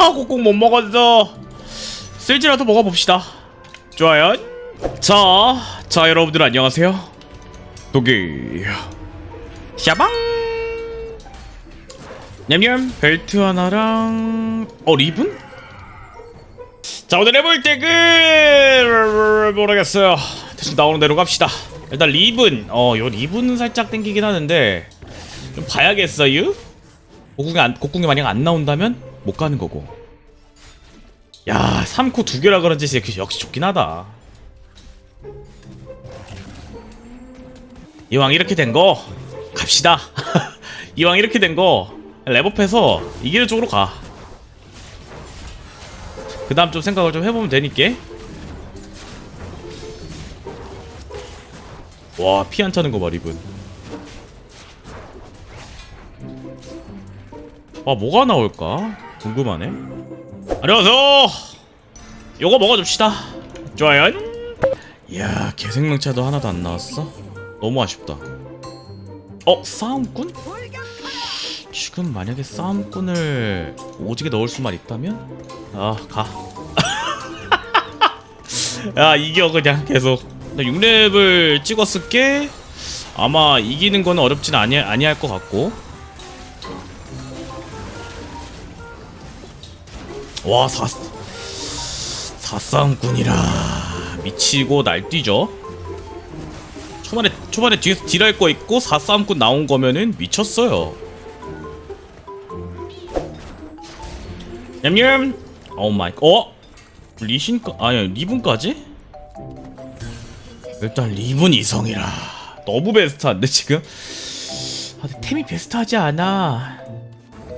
아 꾹꾹 못 먹었어 쓸지라도 먹어봅시다. 좋아요. 자, 자 여러분들 안녕하세요. 도기 샤방! 냠냠 벨트 하나랑 어 리븐? 자 오늘 해볼 덱은 모르겠어요. 대충 나오는 대로 갑시다. 일단 리븐 어요 리븐은 살짝 땡기긴 하는데 좀 봐야겠어요? 곡궁이 안, 곡궁이 만약 안 나온다면 못 가는 거고. 야 3코 두 개라 그런지 역시 좋긴 하다. 이왕 이렇게 된 거 갑시다. 이왕 이렇게 된 거 랩업해서 이기는 쪽으로 가. 그 다음 좀 생각을 좀 해보면 되니까. 와 피 안 차는 거 봐 리븐. 아 뭐가 나올까 궁금하네. 안녕하세요. 요거 먹어줍시다. 좋아요. 이야 개생명차도 하나도 안 나왔어? 너무 아쉽다. 어 싸움꾼? 지금 만약에 싸움꾼을 오지게 넣을 수만 있다면? 아가. 야 이겨 그냥 계속. 6렙을 찍었을 게 아마 이기는 거는 어렵진 아니, 아니할 것 같고 와 사... 사싸움꾼이라. 미치고 날뛰죠. 초반에 초반에 뒤에서 딜할 거 있고 사싸움꾼 나온 거면은 미쳤어요. 냠냠. 오 마이 어? 리신까 아니 리븐까지? 일단 리븐 이성이라. 너무 베스트한데 지금? 아 템이 베스트하지 않아.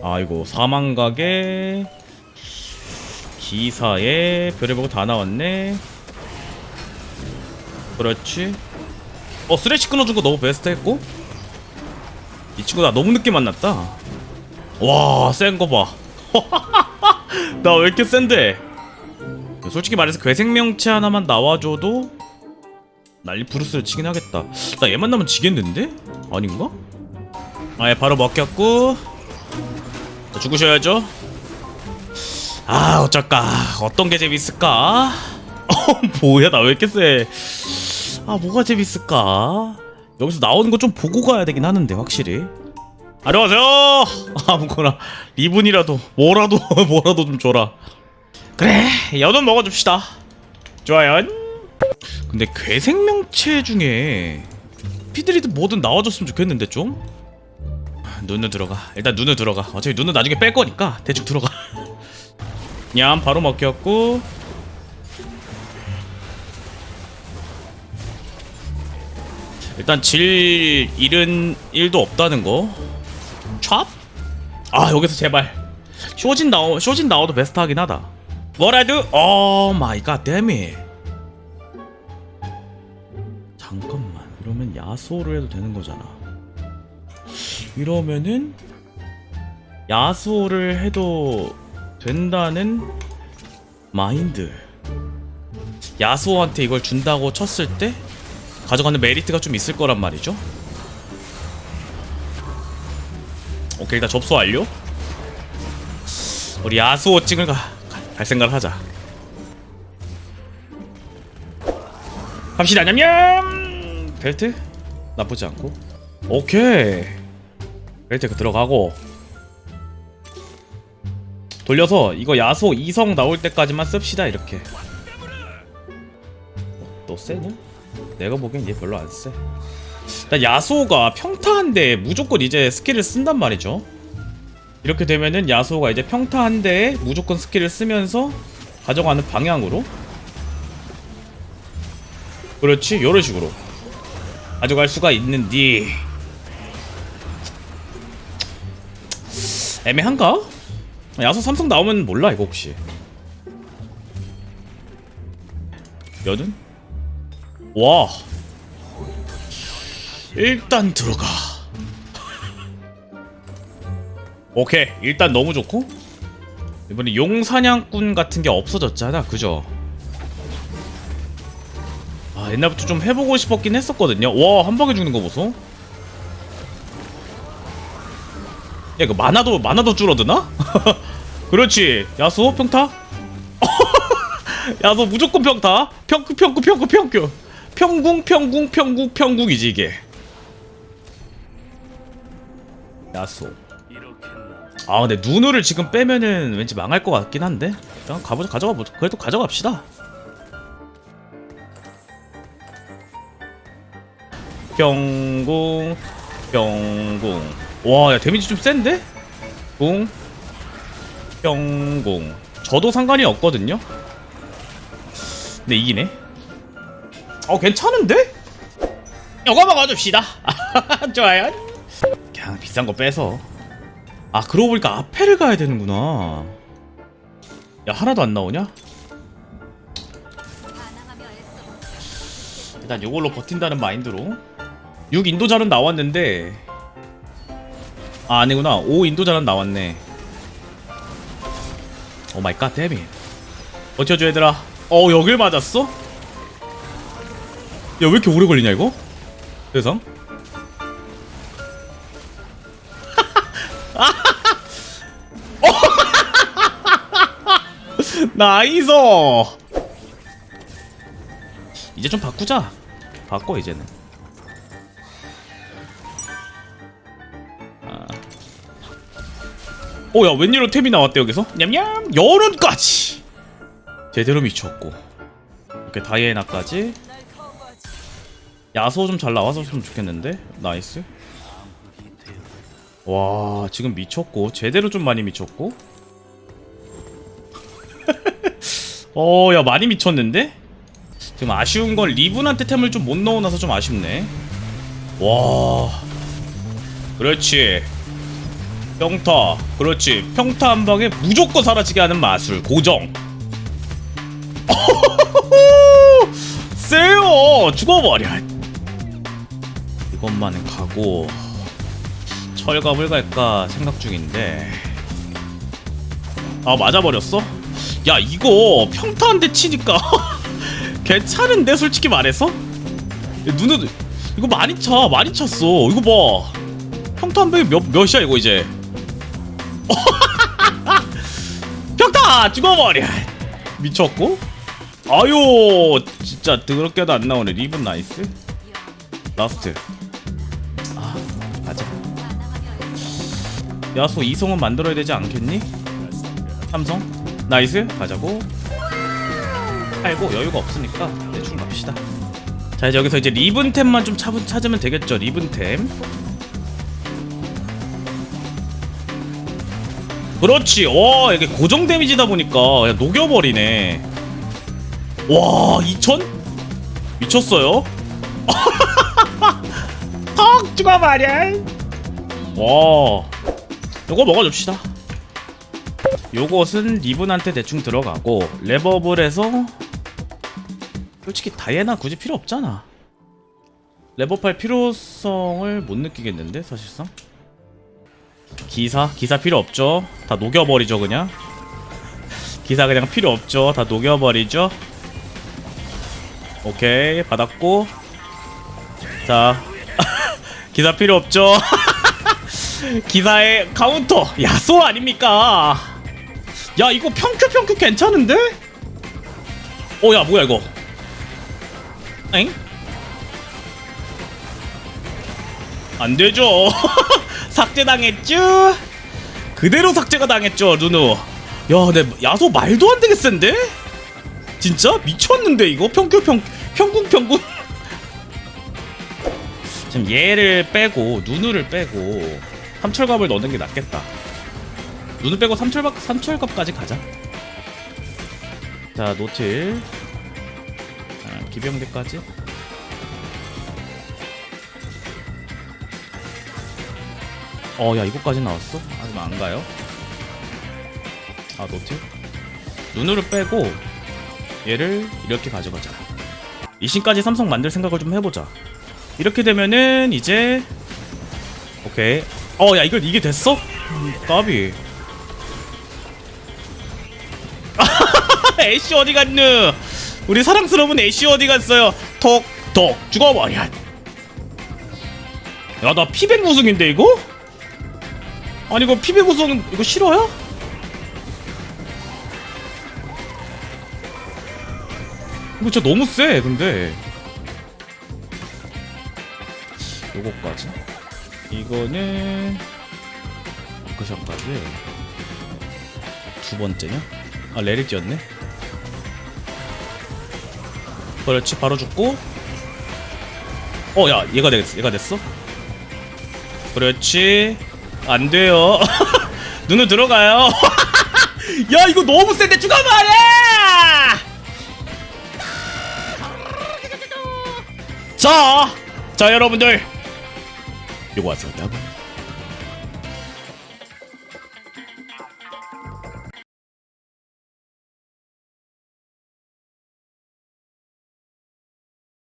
아이고 사망각에 기사에 별의보고 다 나왔네. 그렇지. 어 쓰레쉬 끊어준 거 너무 베스트 했고? 이 친구 나 너무 늦게 만났다. 와센 거봐. 나 왜 이렇게 센데? 솔직히 말해서 괴생명체 하나만 나와줘도 난리 부르스를 치긴 하겠다. 나 얘 만나면 지겠는데? 아닌가? 아예 바로 먹혔고. 자, 죽으셔야죠 아 어쩔까? 어떤 게 재밌을까? 어 뭐야 나 왜 이렇게 세아 뭐가 재밌을까? 여기서 나오는 거 좀 보고 가야 되긴 하는데 확실히. 안녕하세요! 아무거나 리븐이라도 뭐라도 뭐라도 좀 줘라. 그래 여돈 먹어줍시다. 좋아요. 근데 괴생명체 중에 피드리드 뭐든 나와줬으면 좋겠는데 좀? 눈을 들어가. 일단 눈을 들어가. 어차피 눈은 나중에 뺄 거니까 대충 들어가 냠 바로 먹혔고. 일단 질 잃은 일도 없다는 거. 찹? 아 여기서 제발. 쇼진 나오 쇼진 나와도 베스트 하긴 하다. 뭐라도 오 마이 갓 데미 잠깐만. 이러면 야수호를 해도 되는 거잖아. 이러면은 야수호를 해도 된다는 마인드. 야수호한테 이걸 준다고 쳤을 때 가져가는 메리트가 좀 있을 거란 말이죠. 오케이 일단 접수 완료. 우리 야수호 찍을 가, 갈 생각을 하자. 갑시다. 냠냠! 벨트? 나쁘지 않고. 오케이. 벨트 그 들어가고 돌려서 이거 야소 2성 나올 때까지만 씁시다 이렇게. 너 세냐? 내가 보기엔 얘 별로 안쎄 일단 야소가 평타한데 무조건 이제 스킬을 쓴단 말이죠. 이렇게 되면은 야소가 이제 평타 한 대에 무조건 스킬을 쓰면서 가져가는 방향으로. 그렇지 이런 식으로. 가져갈 수가 있는디. 애매한가? 야소 삼성 나오면 몰라 이거 혹시. 여든? 와. 일단 들어가. 오케이 일단 너무 좋고. 이번에 용사냥꾼 같은 게 없어졌잖아 그죠? 아 옛날부터 좀 해보고 싶었긴 했었거든요. 와 한 방에 죽는 거 보소 이거 만화도 만화도 줄어드나? 그렇지. 야수 평타? 야수 무조건 평타. 평크 평크 평크 평크 평궁 평궁 평궁 평궁이지 이게. 야수. 아 근데 누누를 지금 빼면은 왠지 망할 것 같긴 한데? 일단 가보자 가져가 보자. 그래도 가져갑시다. 병궁 병궁 와 야 데미지 좀 센데? 궁 병궁 저도 상관이 없거든요? 근데 이기네. 어 괜찮은데? 이거 먹어줍시다. 좋아요. 그냥 비싼 거 빼서. 아 그러고 보니까 앞에를 가야 되는구나. 야 하나도 안 나오냐? 일단 요걸로 버틴다는 마인드로. 6 인도자는 나왔는데 아 아니구나. 5 인도자는 나왔네. 오 마이 갓 데미 버텨줘 얘들아. 어 여길 맞았어? 야 왜 이렇게 오래 걸리냐 이거? 세상? 나이스! 이제 좀 바꾸자. 바꿔 이제는 오야 웬일로 템이 나왔대 여기서 냠냠! 여론까지! 제대로 미쳤고. 이렇게 다이애나까지. 야소 좀 잘 나와줬으면 좋겠는데? 나이스. 와 지금 미쳤고. 제대로 좀 많이 미쳤고. 어 야 많이 미쳤는데? 지금 아쉬운 건 리븐한테 템을 좀 못 넣어놔서 좀 아쉽네. 와. 그렇지 평타. 그렇지. 평타 한 방에 무조건 사라지게 하는 마술 고정. 세요! 죽어버려. 이것만은 가고 철갑을 갈까 생각 중인데. 아 맞아버렸어? 야 이거 평타 한 대 치니까 괜찮은데? 솔직히 말해서? 야, 눈은 이거 많이 차 많이 쳤어. 이거 봐. 평타 한 방에 몇, 몇이야 이거 이제 평타 죽어버려! 미쳤고? 아유 진짜 더럽게도 안 나오네. 리븐 나이스. 라스트. 아 가자 야소 이성은 만들어야 되지 않겠니? 삼성? 나이스. 가자고. 팔고 여유가 없으니까 대충 갑시다. 자 이제 여기서 이제 리븐템만 좀 찾, 찾으면 되겠죠 리븐템 그렇지. 와 이게 고정 데미지다 보니까 그냥 녹여버리네. 와 2000? 미쳤어요? 턱 죽어버려 와 요거 먹어줍시다. 요것은 리븐한테 대충 들어가고 레버블 해서 솔직히 다이애나 굳이 필요 없잖아. 레버팔 필요성을 못 느끼겠는데 사실상 기사? 기사 필요 없죠? 다 녹여버리죠 그냥? 기사 그냥 필요 없죠? 다 녹여버리죠? 오케이 받았고. 자 기사 필요 없죠? 기사의 카운터. 야소 아닙니까? 야 이거 평큐 평큐 괜찮은데? 어야 뭐야 이거? 엥? 안되죠 삭제당했쥬? 그대로 삭제가 당했죠 누누. 야 근데 야소 말도 안 되게 센데? 진짜? 미쳤는데 이거? 평큐 평 평궁 평궁 지금 얘를 빼고 누누를 빼고 삼철갑을 넣는 게 낫겠다. 눈을 빼고 삼철갑, 삼철갑까지 가자. 자 노틸. 자, 기병대까지 어 야 이거까지 나왔어? 아직 안 가요? 아 노틸 눈으로 빼고 얘를 이렇게 가져가자. 이신까지 삼성 만들 생각을 좀 해보자. 이렇게 되면은 이제 오케이. 어 야 이걸 이게 됐어? 음, 까비. 애쉬 어디 갔누? 우리 사랑스러운 애쉬 어디 갔어요? 톡 톡. 죽어버려. 야 나 피백 우승인데 이거? 아니 이거 피비 구성은 이거 싫어요? 이거 진짜 너무 세 근데. 요거까지? 이거는 그샷까지. 두 번째냐? 아 레릭이었네. 그렇지 바로 죽고. 어 야 얘가 됐어 얘가 됐어? 그렇지. 안 돼요. 눈을 들어가요. 야 이거 너무 센데 죽어버려 자, 자 여러분들. 요거 왔습니다